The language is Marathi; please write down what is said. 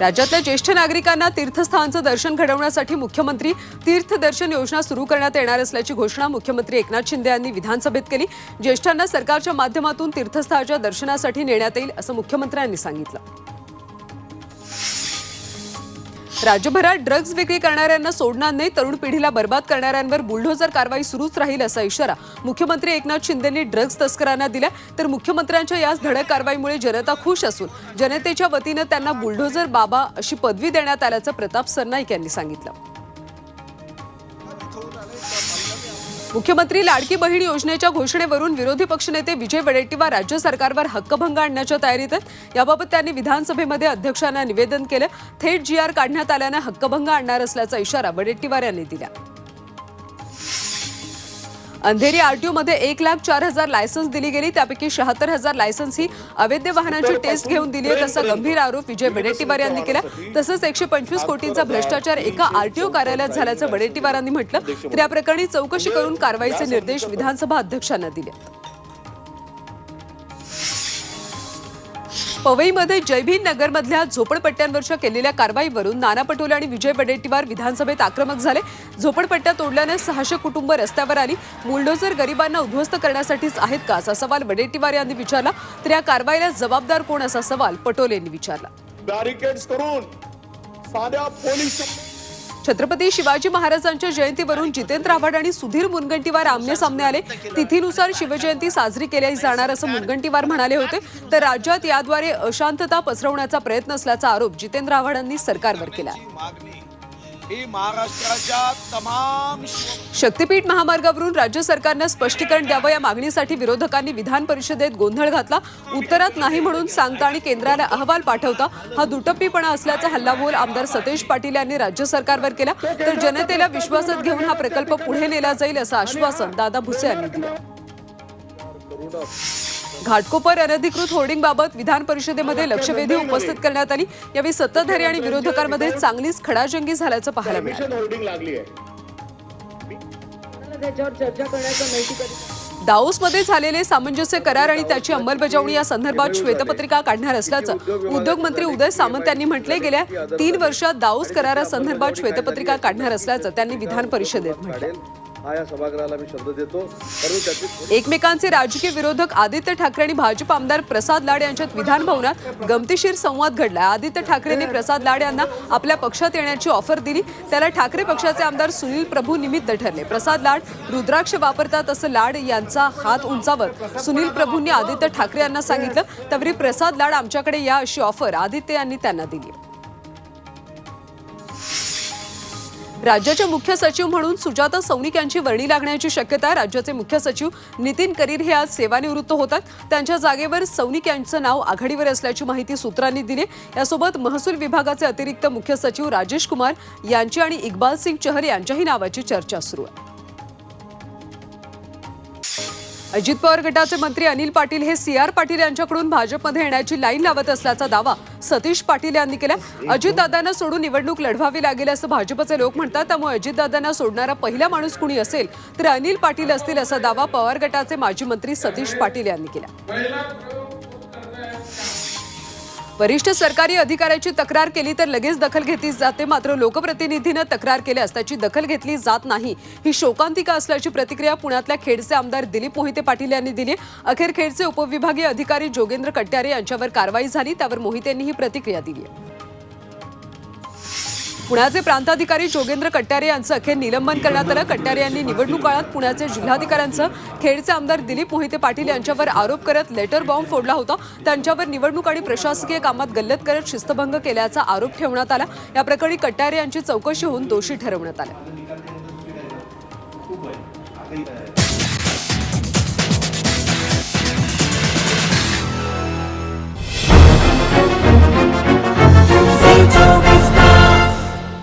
राज्यातल्या ज्येष्ठ नागरिकांना तीर्थस्थानांचं दर्शन घडवण्यासाठी मुख्यमंत्री तीर्थदर्शन योजना सुरू करण्यात येणार असल्याची घोषणा मुख्यमंत्री एकनाथ शिंदे यांनी विधानसभेत केली. ज्येष्ठांना सरकारच्या माध्यमातून तीर्थस्थळाच्या दर्शनासाठी नेण्यात येईल असं मुख्यमंत्र्यांनी सांगितलं. राज्यभरात ड्रग्ज विक्री करणाऱ्यांना सोडणार नाही तरुण पिढीला बर्बाद करणाऱ्यांवर बुलडोझर कारवाई सुरूच राहील असा इशारा मुख्यमंत्री एकनाथ शिंदेंनी ड्रग्ज तस्करांना दिला तर मुख्यमंत्र्यांच्या याच धडक कारवाईमुळे जनता खुश असून जनतेच्या वतीनं त्यांना बुलडोझर बाबा अशी पदवी देण्यात आल्याचं प्रताप सरनाईक यांनी सांगितलं. मुख्यमंत्री लाडकी बहीण योजनेच्या घोषणेवरून विरोधी पक्षनेते विजय वडेट्टीवार राज्य सरकारवर हक्कभंग आणण्याच्या तयारीत आहेत. याबाबत त्यांनी विधानसभेमध्ये अध्यक्षांना निवेदन केलं. थेट जी आर काढण्यात आल्यानं हक्कभंग आणणार असल्याचा इशारा वडेट्टीवार यांनी दिला. अंधेरी आरटीओ मध्ये एक लाख चार हजार लायसन्स दिली गेली. त्यापैकी शहात्तर हजार लायसन्स ही अवैध वाहनांची टेस्ट घेऊन दिली आहे. तसा गंभीर आरोप विजय वडेट्टीवार यांनी केला. तसंच एकशे पंचवीस कोटींचा भ्रष्टाचार एका आरटीओ कार्यालयात झाल्याचं वडेट्टीवारांनी म्हटलं. तर या प्रकरणी चौकशी करून कारवाईचे निर्देश विधानसभा अध्यक्षांना दिले पवईमध्ये जयभीम नगरमधल्या झोपडपट्ट्यांवरच्या केलेल्या कारवाईवरून नाना पटोले आणि विजय वडेट्टीवार विधानसभेत आक्रमक झाले. झोपडपट्ट्या तोडल्याने सहाशे कुटुंब रस्त्यावर आली. बुलडोझर गरिबांना उद्ध्वस्त करण्यासाठीच आहेत का असा सवाल वडेट्टीवार यांनी विचारला. तर या कारवाईला जबाबदार कोण असा सवाल पटोले यांनी विचारला. बॅरिकेड्स करून साध्या पोलीस छत्रपती शिवाजी महाराजांच्या जयंतीवरून जितेंद्र आव्हाड आणि सुधीर मुनगंटीवार आमने सामने आले. तिथीनुसार शिवजयंती साजरी केली जाणार असं मुनगंटीवार म्हणाले होते. तर राज्यात याद्वारे अशांतता पसरवण्याचा प्रयत्न असल्याचा आरोप जितेंद्र आव्हाडांनी सरकारवर केला. आहे ही महाराष्ट्राच्या तमाम शक्तीपीठ महामार्गावरून राज्य सरकारनं स्पष्टीकरण द्यावं या मागणीसाठी विरोधकांनी विधान परिषदेत गोंधळ घातला. उत्तरात नाही म्हणून सांगता आणि केंद्राला अहवाल पाठवता. हा दुटप्पीपणा असल्याचा हल्लाबोल आमदार सतेज पाटील यांनी राज्य सरकारवर केला. तर जनतेला विश्वासात घेऊन हा प्रकल्प पुढे नेला जाईल असं आश्वासन दादा भुसे यांनी दिलं. घाटकोपर अनधिकृत होर्डिंगबाबत विधान परिषदेमध्ये लक्षवेधी उपस्थित करण्यात आली. यावेळी सत्ताधारी आणि विरोधकांमध्ये चांगलीच खडाजंगी झाल्याचं पाहायला मिळालं. दाओसमध्ये झालेले सामंजस्य करार आणि त्याची अंमलबजावणी या संदर्भात श्वेतपत्रिका काढणार असल्याचं उद्योग मंत्री उदय सामंत यांनी म्हटले गेल्या तीन वर्षात दाओस करारासंदर्भात श्वेतपत्रिका काढणार असल्याचं त्यांनी विधान परिषदेत म्हटलं हा या सभागृहाला मी शब्द देतो. परंतु एकमेकांचे राजकीय विरोधक आदित्य ठाकरे आणि भाजप आमदार प्रसाद लाड यांच्यात विधान भवनात गमतीशीर संवाद घडला आदित्य ठाकरेंनी प्रसाद लाड यांना आपल्या पक्षात येण्याची ऑफर दिली. त्याला ठाकरे पक्षाचे आमदार सुनील प्रभू निमित्त ठरले. प्रसाद लाड रुद्राक्ष वापरतात असं लाड यांचा हात उंचावत सुनील प्रभूंनी आदित्य ठाकरे यांना सांगितलं त्यावेळी प्रसाद लाड आमच्याकडे या अशी ऑफर आदित्य यांनी त्यांना दिली. राज्याच्या मुख्य सचिव म्हणून सुजाता सौनिक यांची वर्णी लागण्याची शक्यता आहे राज्याचे मुख्य सचिव नितीन करीर हे आज सेवानिवृत्त होतात. त्यांच्या जागेवर सौनिक यांचं नाव आघाडीवर असल्याची माहिती सूत्रांनी दिली. यासोबत महसूल विभागाचे अतिरिक्त मुख्य सचिव राजेश कुमार यांची आणि इक्बाल सिंग चहर यांच्याही नावाची चर्चा सुरू आहे. अजित पवार गटाचे मंत्री अनिल पाटील हे सी आर पाटील यांच्याकडून भाजपमध्ये येण्याची लाईन लावत असल्याचा दावा सतीश पाटील यांनी केला. अजितदादांना सोडून निवडणूक लढवावी लागेल असं भाजपचे लोक म्हणतात. त्यामुळे अजितदादांना सोडणारा पहिला माणूस कुणी असेल तर अनिल पाटील असतील असा दावा पवार गटाचे माजी मंत्री सतीश पाटील यांनी केला. वरिष्ठ सरकारी अधिकाऱ्याची तक्रार केली तर लगेच दखल घेतली जाते. मात्र लोकप्रतिनिधीनं तक्रार केल्यास त्याची दखल घेतली जात नाही. ही शोकांतिका असल्याची प्रतिक्रिया पुण्यातल्या खेडचे आमदार दिलीप मोहिते पाटील यांनी दिली. अखेर खेडचे उपविभागीय अधिकारी जोगेंद्र कट्यारे यांच्यावर कारवाई झाली. त्यावर मोहितेंनी ही प्रतिक्रिया दिली आहे. पुण्याचे प्रांताधिकारी जोगेंद्र कट्यारे यांचं अखेर निलंबन करण्यात आलं. कट्यारे यांनी निवडणूक काळात पुण्याचे जिल्हाधिकाऱ्यांचं खेडचे आमदार दिलीप मोहिते पाटील यांच्यावर आरोप करत लेटर बॉम्ब फोडला होता. त्यांच्यावर निवडणूक आणि प्रशासकीय कामात गल्लत करत शिस्तभंग केल्याचा आरोप ठेवण्यात आला. या प्रकरणी कट्यारे यांची चौकशी होऊन दोषी ठरवण्यात आलं.